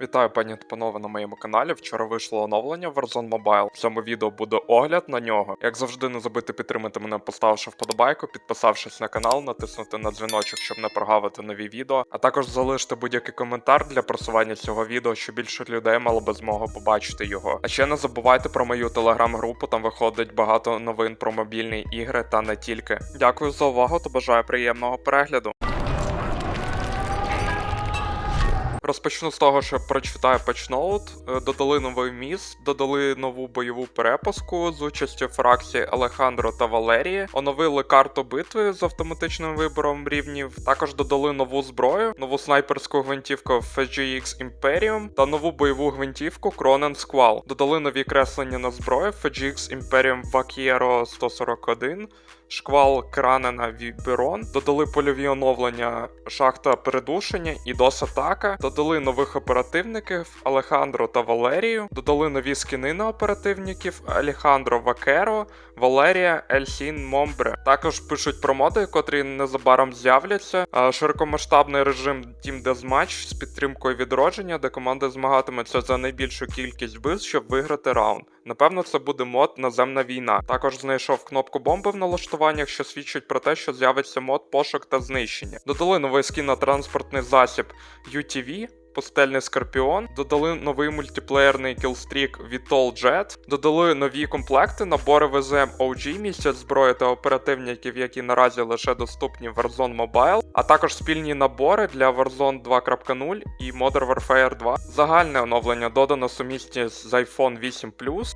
Вітаю, пані та панове, на моєму каналі. Вчора вийшло оновлення Warzone Mobile. В цьому відео буде огляд на нього. Як завжди, не забудьте підтримати мене, поставивши вподобайку, підписавшись на канал, натиснути на дзвіночок, щоб не прогавити нові відео, а також залишити будь-який коментар для просування цього відео, щоб більше людей мало би змогу побачити його. А ще не забувайте про мою телеграм-групу, там виходить багато новин про мобільні ігри та не тільки. Дякую за увагу та бажаю приємного перегляду. Розпочну з того, що прочитаю патчноут. Е, Додали новий міс, додали нову бойову перепуску з участю фракції Алехандро та Валерії, оновили карту битви з автоматичним вибором рівнів. Також додали нову зброю, нову снайперську гвинтівку FGX Imperium та нову бойову гвинтівку Cronen Squall. Додали нові креслення на зброю FGX Imperium Vaquiero 141. Шквал Кранена Віберон, додали польові оновлення шахта передушення і дос атака, додали нових оперативників Алехандро та Валерію, додали нові скини на оперативників Алехандро Вакеро, Валерія Ельсін Момбре. Також пишуть про моди, котрі незабаром з'являться. Широкомасштабний режим Team Deathmatch з підтримкою відродження, де команди змагатимуться за найбільшу кількість вбивств, щоб виграти раунд. Напевно, це буде мод Наземна війна. Також знайшов кнопку бомби в налаштуваннях, що свідчить про те, що з'явиться мод пошук та знищення. Додали новий скін на транспортний засіб UTV. Пустельний Скорпіон, додали новий мультиплеєрний кілстрік Vitol Jet, додали нові комплекти, набори ВЗМ OG, місяць зброї та оперативників, які наразі лише доступні в Warzone Mobile, а також спільні набори для Warzone 2.0 і Modern Warfare 2. Загальне оновлення додано сумісність з iPhone 8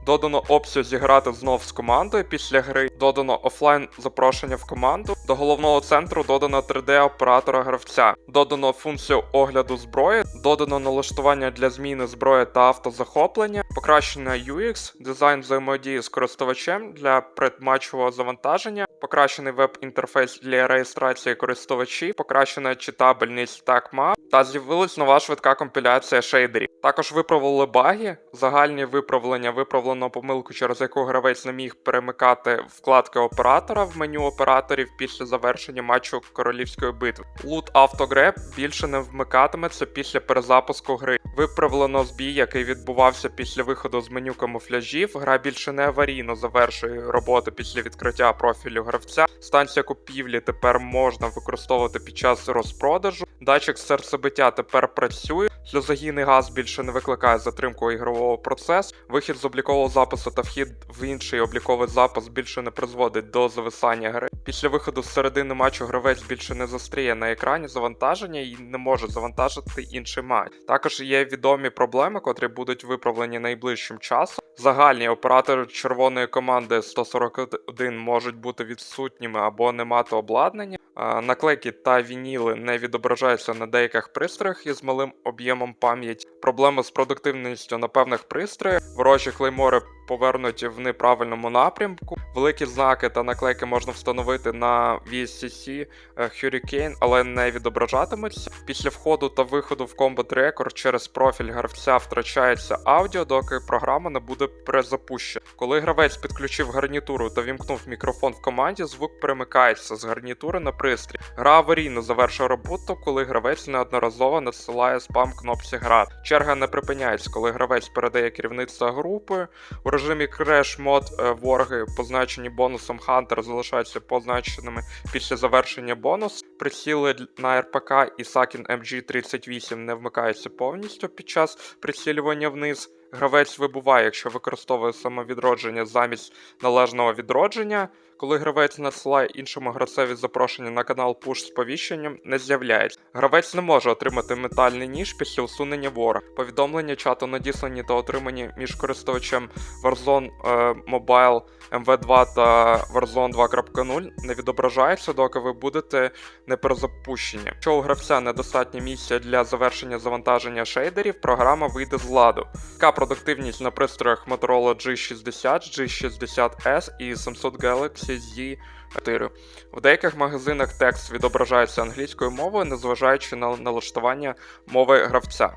додано опцію зіграти знов з командою після гри, додано офлайн запрошення в команду. До головного центру додано 3D оператора гравця, додано функцію огляду зброї, додано налаштування для зміни зброї та автозахоплення, покращена UX, дизайн взаємодії з користувачем для предматчового завантаження, покращений веб-інтерфейс для реєстрації користувачів, покращена читабельність TagMap та з'явилась нова швидка компіляція шейдерів. Також виправили баги, загальні виправлення виправлено помилку, через яку гравець не міг перемикати вкладки оператора в меню операторів після завершення матчу королівської битви. Лут автогреб більше не вмикатиметься після перезапуску гри. Виправлено збій, який відбувався після виходу з меню камуфляжів. Гра більше не аварійно завершує роботу після відкриття профілю гравця. Станція купівлі тепер можна використовувати під час розпродажу. Датчик серцебиття тепер працює. Сльозогінний газ більше не викликає затримку ігрового процесу. Вихід з облікового запису та вхід в інший обліковий запис більше не призводить до зависання гри. Після виходу з середини матчу гравець більше не застріє на екрані завантаження і не може завантажити інший матч. Також є відомі проблеми, котрі будуть виправлені найближчим часом. Загальні оператори червоної команди 141 можуть бути відсутніми або не мати обладнання. А, Наклейки та вініли не відображаються на деяких пристроях із малим об'ємом пам'яті. Проблеми з продуктивністю на певних пристроях, ворожі клеймори повернуті в неправильному напрямку. Великі знаки та наклейки можна встановити на VSCC е, Hurricane, але не відображатимуться. Після входу та виходу в Combat Record через профіль гравця втрачається аудіо, доки програма не буде перезапущена. Коли гравець підключив гарнітуру та вімкнув мікрофон в команді, звук перемикається з гарнітури на пристрій. Гра аварійно завершує роботу, коли гравець неодноразово надсилає спам кнопці грати. Черга не припиняється, коли гравець передає керівництво групою. У режимі Crash Mode е, ворги, позначені бонусом Hunter, залишаються позначеними після завершення бонус. Приціли на РПК і Sakin MG38 не вмикаються повністю під час прицілювання вниз. Гравець вибуває, якщо використовує самовідродження замість належного відродження. Коли гравець надсилає іншому гравцеві запрошення на канал Push з повіщенням, не з'являється. Гравець не може отримати метальний ніж після усунення вора. Повідомлення чату надіслані та отримані між користувачем Warzone е, Mobile MV2 та Warzone 2.0 не відображаються, доки ви будете не перезапущені. Якщо у гравця недостатньо місця для завершення завантаження шейдерів, програма вийде з ладу. Така продуктивність на пристроях Motorola G60, G60S і Samsung Galaxy Z4. В деяких магазинах текст відображається англійською мовою, незважаючи на налаштування мови гравця.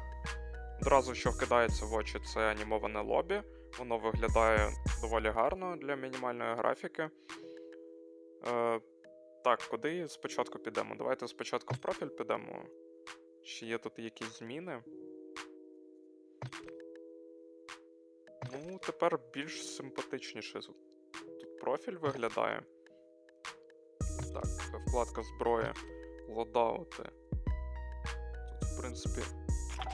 Одразу, що вкидається в очі, це анімоване лобі. Воно виглядає доволі гарно для мінімальної графіки. Е, так, куди спочатку підемо? Давайте спочатку в профіль підемо. Чи є тут якісь зміни? Ну, тепер більш симпатичніше профіль виглядає. Так, вкладка зброя, лодаути. Тут, в принципі,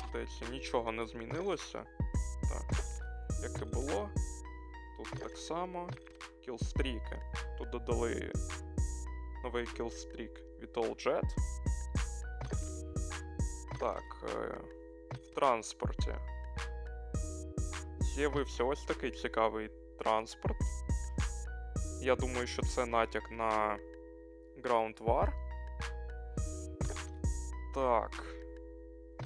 здається, нічого не змінилося. Так, як і було. Тут так само. Кілстріки. Тут додали новий кілстрік від All Jet. Так, е, в транспорті. З'явився ось такий цікавий транспорт. Я думаю, що це натяк на Ground War. Так.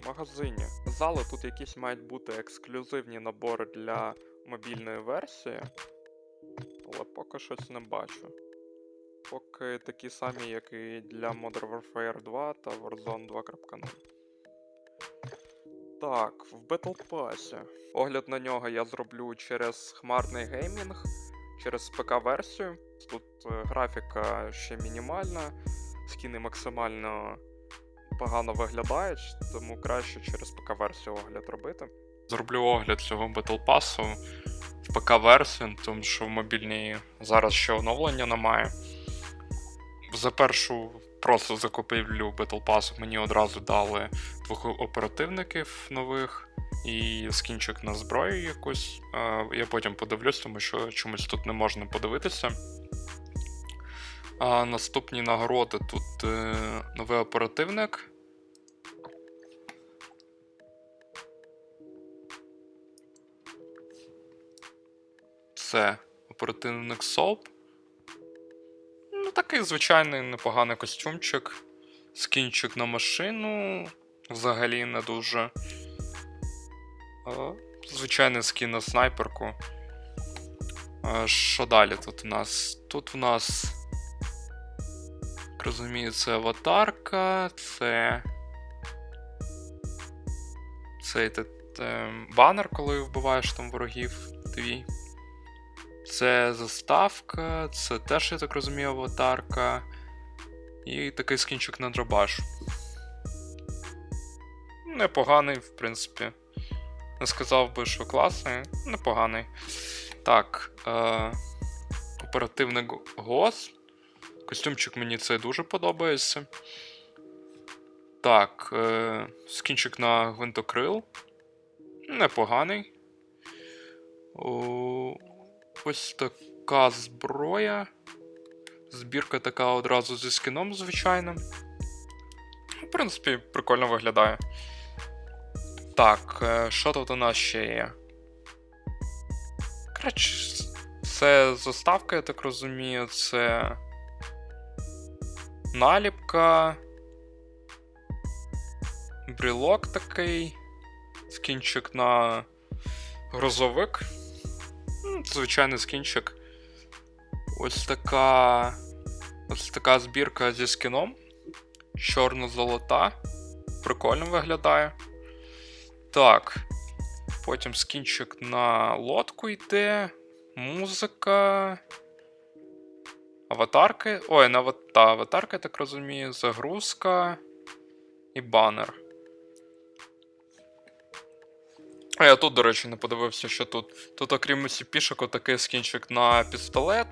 Магазині. Зали тут якісь мають бути ексклюзивні набори для мобільної версії. Але поки щось не бачу. Поки такі самі, як і для Modern Warfare 2 та Warzone 2.0. Так, в Battle Pass. Огляд на нього я зроблю через хмарний геймінг, через ПК-версію. Тут е, графіка ще мінімальна, скіни максимально погано виглядають, тому краще через ПК-версію огляд робити. Зроблю огляд цього Battle Pass в ПК-версію, тому що в мобільній зараз ще оновлення немає. За першу просто закупівлю Battle Pass мені одразу дали двох оперативників нових і скінчик на зброю якусь. Я потім подивлюсь, тому що чомусь тут не можна подивитися. А наступні нагороди тут е, новий оперативник. Це оперативник СОП. Ну, такий звичайний непоганий костюмчик. Скінчик на машину. Взагалі не дуже. Е, Звичайний скін на снайперку. Е, Що далі тут у нас? Тут у нас. як Розумію, це аватарка, це. Цей те- те, банер, коли вбиваєш там ворогів твій. Це заставка, це теж, я так розумію, аватарка. І такий скінчик на дробаш. Непоганий, в принципі. Сказав би, що класний, непоганий. Так. Е- оперативник ГОС. Костюмчик мені це дуже подобається. Так. Е- скінчик на гвинтокрил. Непоганий. О- ось така зброя. Збірка така одразу зі скіном, звичайно. В принципі, прикольно виглядає. Так, е, що тут у нас ще є? Коротше, це заставка, я так розумію, це. Наліпка. Брілок такий. Скінчик на грозовик. Ну, Звичайний скінчик. Ось така. Ось така збірка зі скіном. Чорно-золота. Прикольно виглядає. Так. Потім скінчик на лодку йде. Музика. Аватарки. Ой, на та, аватарка, я так розумію. Загрузка. І банер. А я тут, до речі, не подивився, що тут. Тут, окрім пішок, отакий скінчик на пістолет,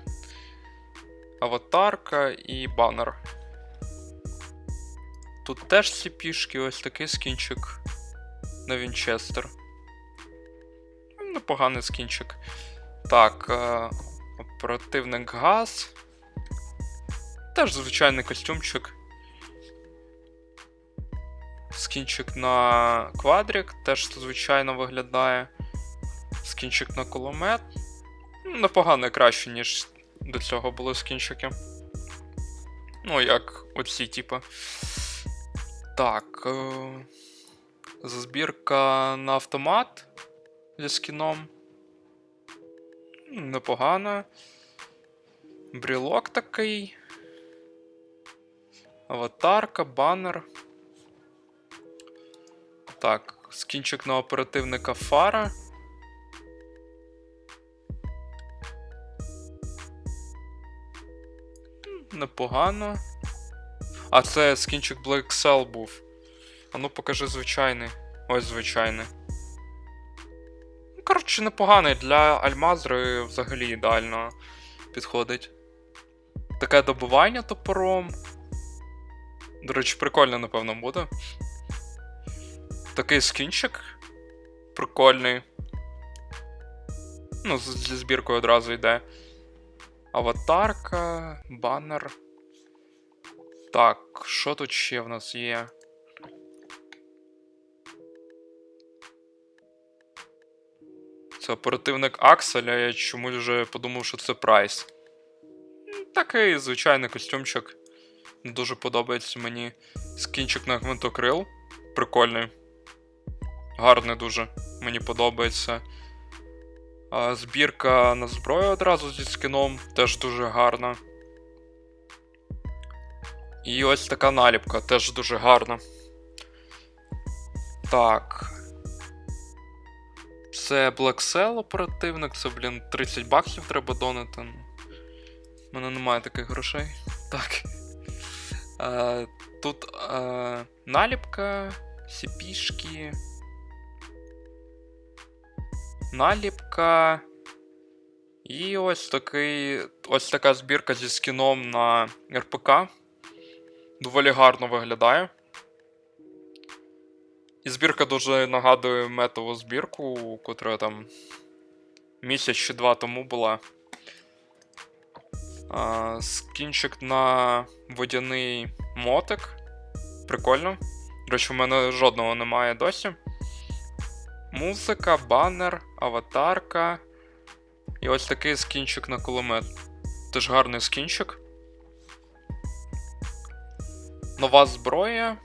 аватарка і банер. Тут теж ці пішки, ось такий скінчик на Вінчестер. Непоганий скінчик. Так, е, оперативник газ. Теж звичайний костюмчик. Скінчик на квадрик теж звичайно виглядає. Скінчик на кулемет. Ну, Непогано краще, ніж до цього були скінчики. Ну, як оці, типу. Так. Е- збірка на автомат зі скіном. Непогано. Брілок такий. Аватарка, банер. Так, скінчик на оперативника фара. Непогано. А це скінчик Black Cell був. А ну покажи звичайний. Ось звичайний. Ну, Коротше, непоганий для Альмазри взагалі ідеально підходить. Таке добування топором. До речі, прикольно, напевно, буде. Такий скінчик. Прикольний. Ну, зі збіркою одразу йде. Аватарка, банер. Так, що тут ще в нас є? Це оперативник Акселя, я чомусь вже подумав, що це Прайс. Такий звичайний костюмчик. Дуже подобається мені. Скінчик на гвинтокрил. Прикольний. Гарний дуже. Мені подобається. А, збірка на зброю одразу зі скіном теж дуже гарна. І ось така наліпка теж дуже гарна. Так. Це Black Cell оперативник, це, блін, 30 баксів треба донати. Ну, У мене немає таких грошей. Так. Е, тут е, наліпка, сіпішки. Наліпка. І ось такий. Ось така збірка зі скіном на РПК. Доволі гарно виглядає. І збірка дуже нагадує метову збірку, котра там місяць чи два тому була. А, скінчик на водяний мотик. Прикольно. До речі, в мене жодного немає досі. Музика, банер, аватарка. І ось такий скінчик на кулемет. Теж гарний скінчик. Нова зброя.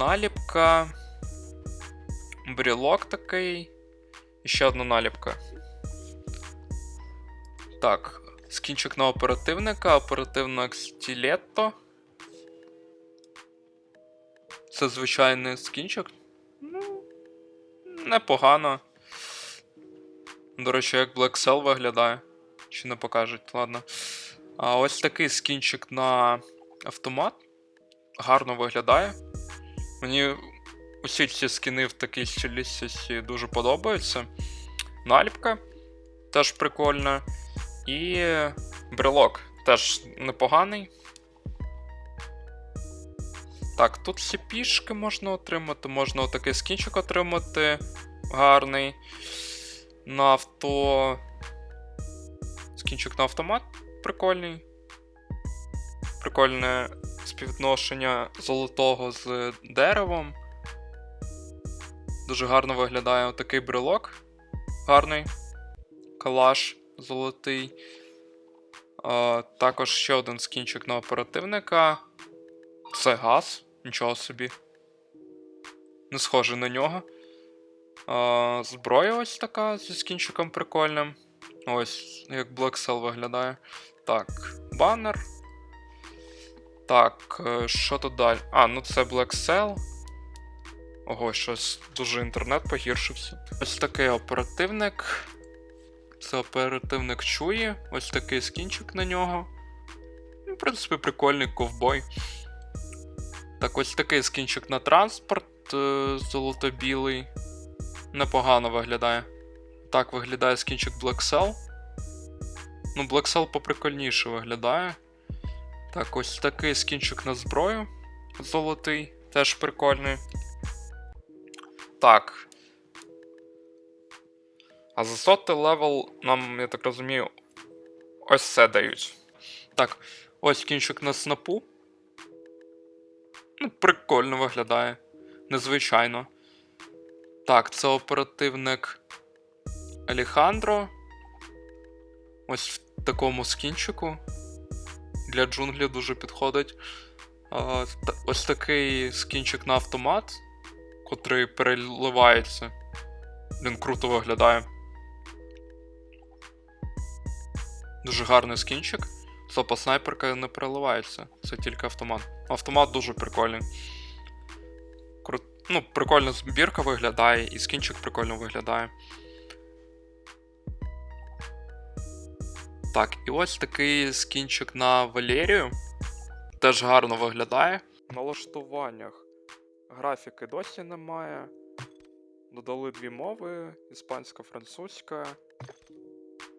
Наліпка. Брілок такий. І ще одна наліпка. Так, скінчик на оперативника, оперативник стілетто. Це звичайний скінчик. Ну, непогано. До речі, як Black Cell виглядає. Чи не покажуть, ладно. А ось такий скінчик на автомат. Гарно виглядає. Мені усі ці скіни в такій стилістиці дуже подобаються. Наліпка теж прикольна. І брелок теж непоганий. Так, тут всі пішки можна отримати, можна отакий скінчик отримати гарний. На авто. Скінчик на автомат прикольний. Прикольне співвідношення золотого з деревом. Дуже гарно виглядає отакий брелок. Гарний. Калаш золотий. А, також ще один скінчик на оперативника. Це газ, нічого собі. Не схоже на нього. А, зброя ось така зі скінчиком прикольним. Ось, як Black Cell виглядає. Так, банер. Так, е, що тут далі? А, ну це Black Cell. Ого, щось дуже інтернет погіршився. Ось такий оперативник. Це оперативник чує. Ось такий скінчик на нього. Ну, В принципі, прикольний ковбой. Так, ось такий скінчик на транспорт е, золото-білий. Непогано виглядає. Так виглядає скінчик Black Cell. Ну, Black Cell поприкольніше виглядає. Так, ось такий скінчик на зброю. Золотий, теж прикольний. Так. А за сотий левел нам, я так розумію, ось це дають. Так, ось кінчик на снапу. Ну, прикольно виглядає. Незвичайно. Так, це оперативник Алехандро. Ось в такому скінчику. Для джунглі дуже підходить. А, ось такий скінчик на автомат, котрий переливається. Він круто виглядає. Дуже гарний скінчик. Стопа снайперка не переливається. Це тільки автомат. Автомат дуже прикольний. Кру... Ну, прикольна збірка виглядає, і скінчик прикольно виглядає. Так, і ось такий скінчик на Валерію. Теж гарно виглядає. налаштуваннях графіки досі немає. Додали дві мови: іспанська, французька.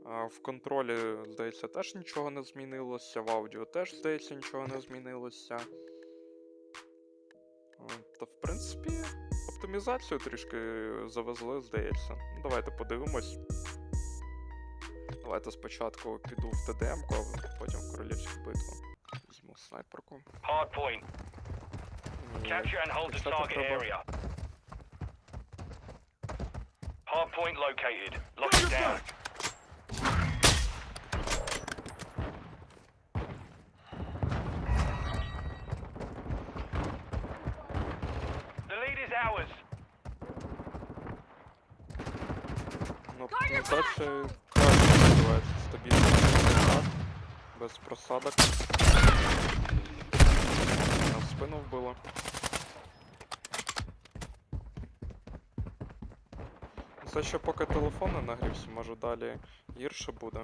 В контролі, здається, теж нічого не змінилося. В аудіо теж, здається, нічого не змінилося. Та, в принципі, оптимізацію трішки завезли, здається. Давайте подивимось. Давайте спочатку піду в ТДМ, а потім в королівську битву. Візьму снайперку. Hard point. І Capture and hold the почати target треба. area. Hard point located. Lock it down. The lead is ours. Ну, оптимізація краще називається. Без просадок. На спину вбило. Це ще поки телефон не нагрівся, може далі гірше буде.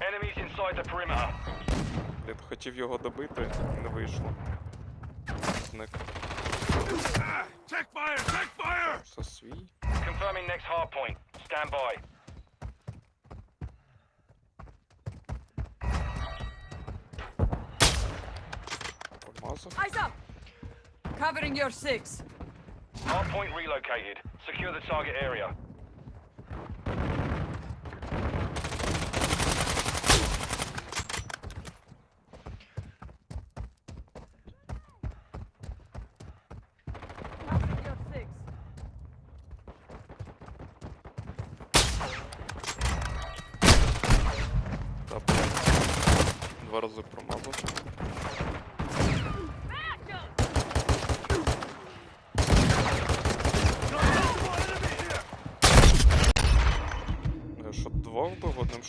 Enemies inside the perimeter. Блін, хотів його добити, не вийшло. Зник. Confirming next hard point. Stand by. Eyes up! Covering your six. Hard point relocated. Secure the target area.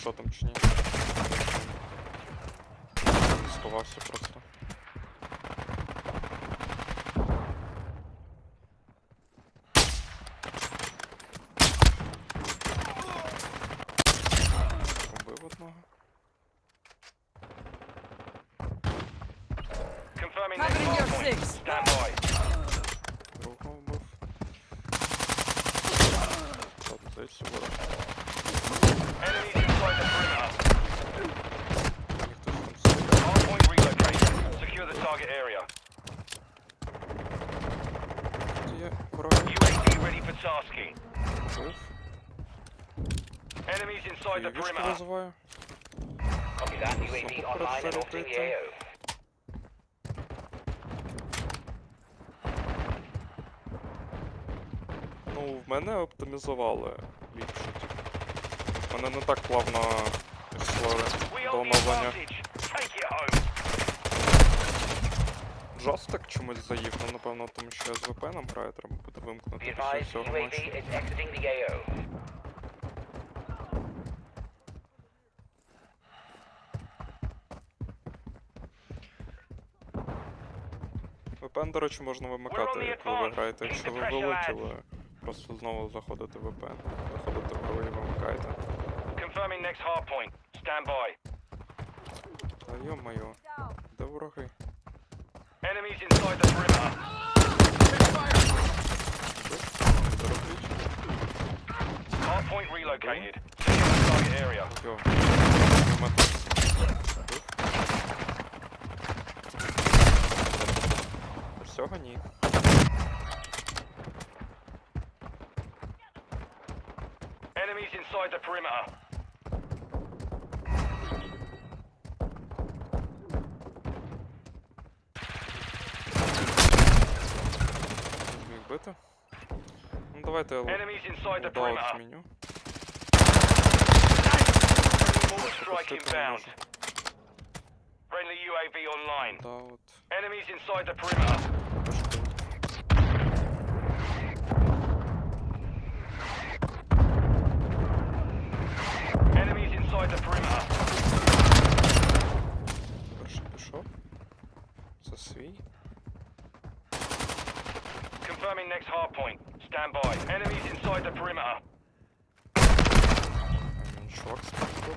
Був одним шотом чи ні? Сховався просто. Убив одного. Confirming next Covering hard your point. six. Stand by. Другого вбив. Що тут здається ворог? Enemies inside the perimeter. Ніхто там сидить. Hard point relocated. Secure the target area. Тут є ворог. UAV ready for tasking. Вбив. Enemies inside the Вішки perimeter. визиваю. Copy that. UAV online and orbiting the AO. Ну, в мене оптимізували ліпше. типу. Мене не так плавно йшло We до оновлення. advantage. Take it home. Джостик чомусь заїв, ну напевно, тому що я з VPN граю, треба буде вимкнути після цього матчу. VPN, до речі, можна вимикати, як ви граєте. Якщо ви вилетіли, просто знову заходите в VPN. Заходите в гру і. Confirming next hard point. Stand by. Та йо-моє, де вороги? Enemies inside the perimeter. Зараз. Hard point relocated. Secure the target area. Йо. Вимикати. Всього ні. Enemies inside the perimeter. Зміг бити. Ну давайте я Enemies inside the лоудаут perimeter. зміню. Mortar strike Пустити не inbound. можу. Friendly UAV online. Лоудаут. Enemies inside the perimeter. Confirming next hard point. Stand by. Enemies inside the perimeter. А, Він чувак спустив.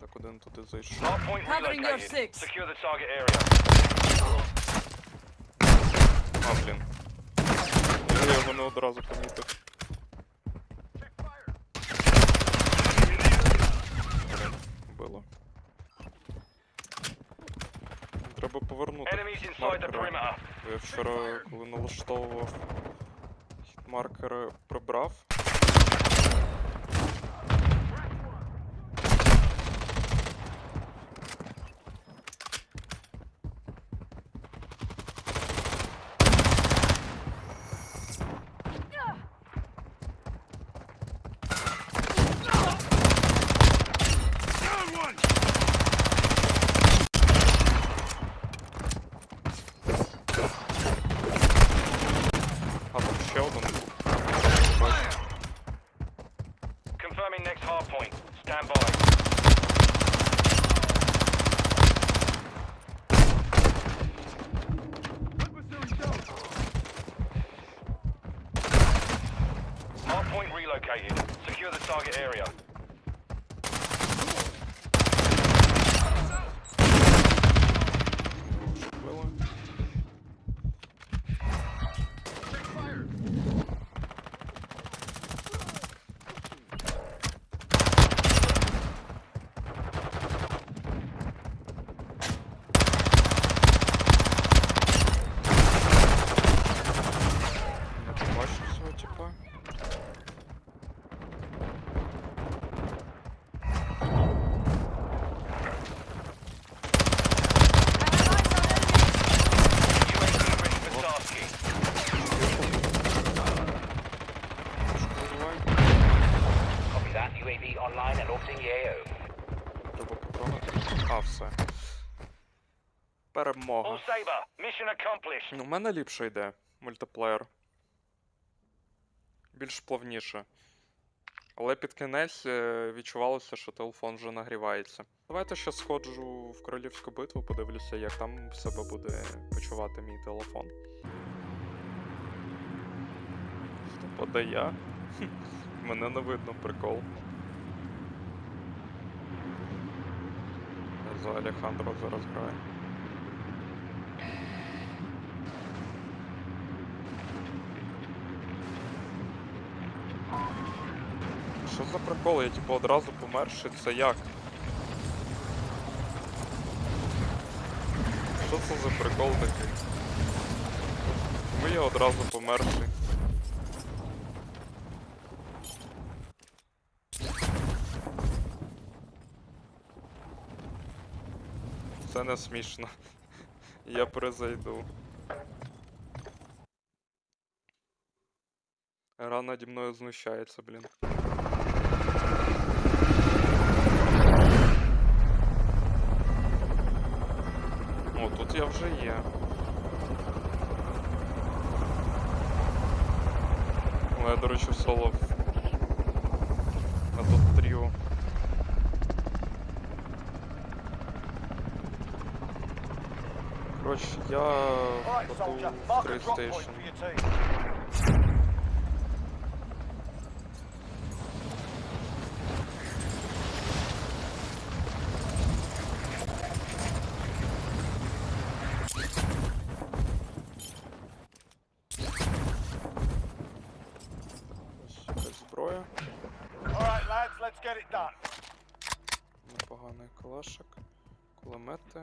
Так, один туди зайшов. Hardpoint Covering your relocated. six. Secure the target area. А, блін. Я його не одразу помітив. Блін, вбило. Треба повернути Я вчора, коли налаштовував хітмаркери, прибрав. Stand by. UAV online and orbiting the AO. А, все. Перемога. All Saber, mission accomplished. Ну, у мене ліпше йде мультиплеєр. Більш плавніше. Але під кінець е, відчувалося, що телефон вже нагрівається. Давайте ще сходжу в королівську битву, подивлюся, як там себе буде почувати мій телефон. Стопа, я? Мене не видно, прикол. За Алехандро зараз граю. Що за прикол? Я типу одразу померший, це як? Що це за прикол такий? Чому я одразу померший? Це не смішно. Я перезайду. Гра наді мною знущається, блін. О, тут я вже є. Але я, до речі, в соло Коротше, я готов в якась зброя. Непоганий калашик. Кулемети.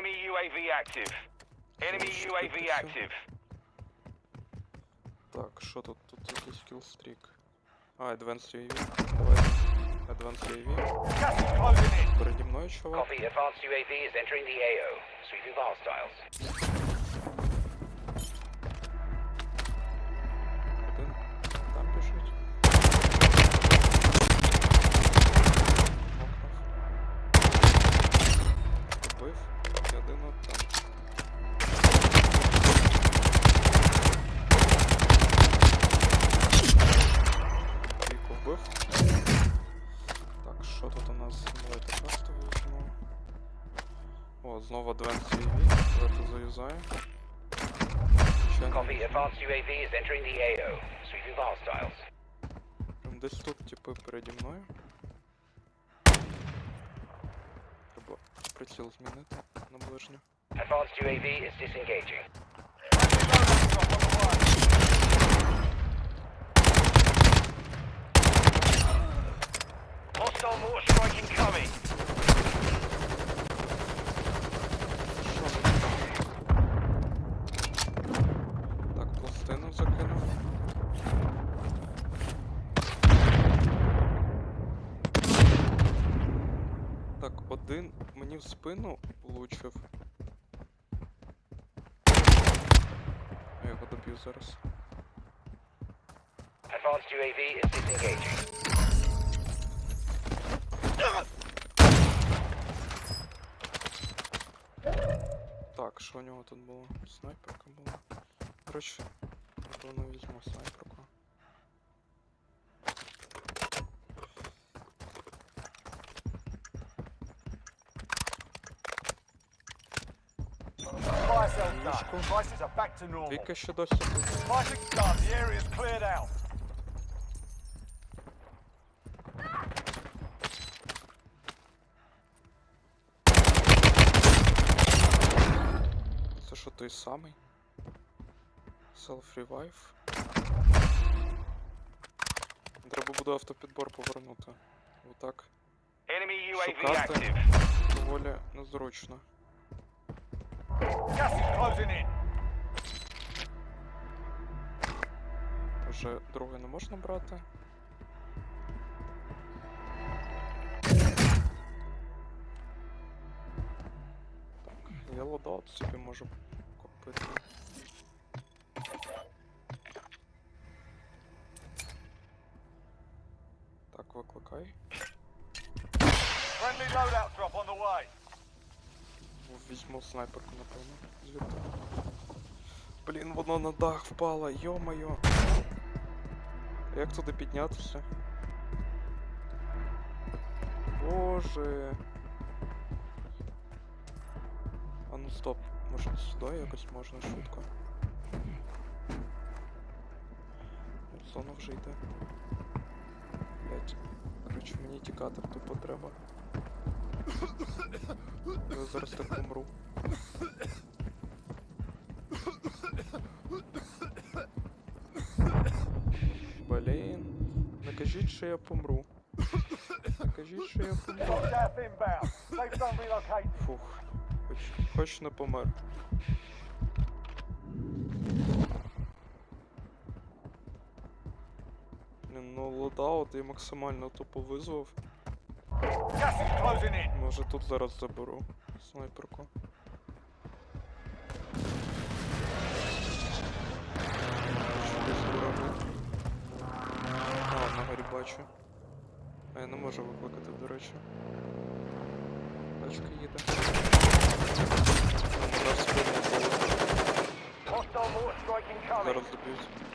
Enemy UAV active. Enemy Що UAV таке? active. Так, що тут? Тут якийсь кілстрік. А, Advanced UAV. Давай. Advanced UAV. Gas is closing in. Переді мною чувак. Copy. Advanced UAV is entering the AO. Sweeping for hostiles. Advanced UAV. Давайте заюзаю. Ще не Copy. візьму. Advanced UAV is entering the AO. Sweeping for hostiles. Прям Десь тут, типи, переді мною. Треба приціл змінити на ближню. Advanced UAV is disengaging. Hostile mortar strike incoming. Один мені в спину влучив. Я його доб'ю зараз. Advanced UAV is disengaging. Так, що у нього тут було? Снайперка була. Коротше, напевно візьму снайперку. Віка ще досі тут. Fighting's done. The area's cleared out. Це що той самий? Self-revive. Треба буде автопідбор повернути. Отак. Enemy UAV Шукати active. доволі незручно. Gas is closing in. Вже друге не можна брати. Так, я лодаут собі можу купити. Так, викликай. Friendly loadout drop on the way. Візьму снайперку, напевно. Звідти. Блін, воно на дах впало, йо-моє. Як туди піднятися? Боже. А ну стоп, може сюди якось можна швидко. Зона вже йде. Блять. Коротше, мені тікати тупо треба. Я зараз так помру. Блін. Не кажіть, що я помру. Не кажіть, що я помру. Gas inbound. Safe zone. Фух. Хоч, хоч не помер. Блін, ну лодаут я максимально тупо визвав. Може тут зараз заберу снайперку. А, на горі бачу. А я не можу викликати, до речі. Тачка їде. Зараз доб'ють.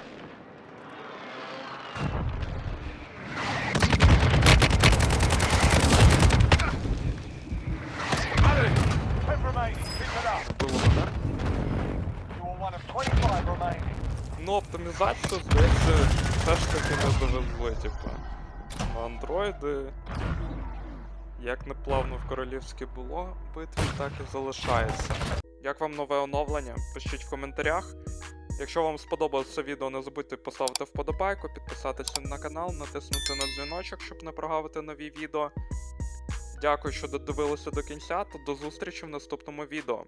Оптимізацію, здається, все ж таки не довезли, типу. Андроїди. Як неплавно в королівській було битві, так і залишається. Як вам нове оновлення? Пишіть в коментарях. Якщо вам сподобалось це відео, не забудьте поставити вподобайку, підписатися на канал, натиснути на дзвіночок, щоб не прогавити нові відео. Дякую, що додивилися до кінця, та до зустрічі в наступному відео.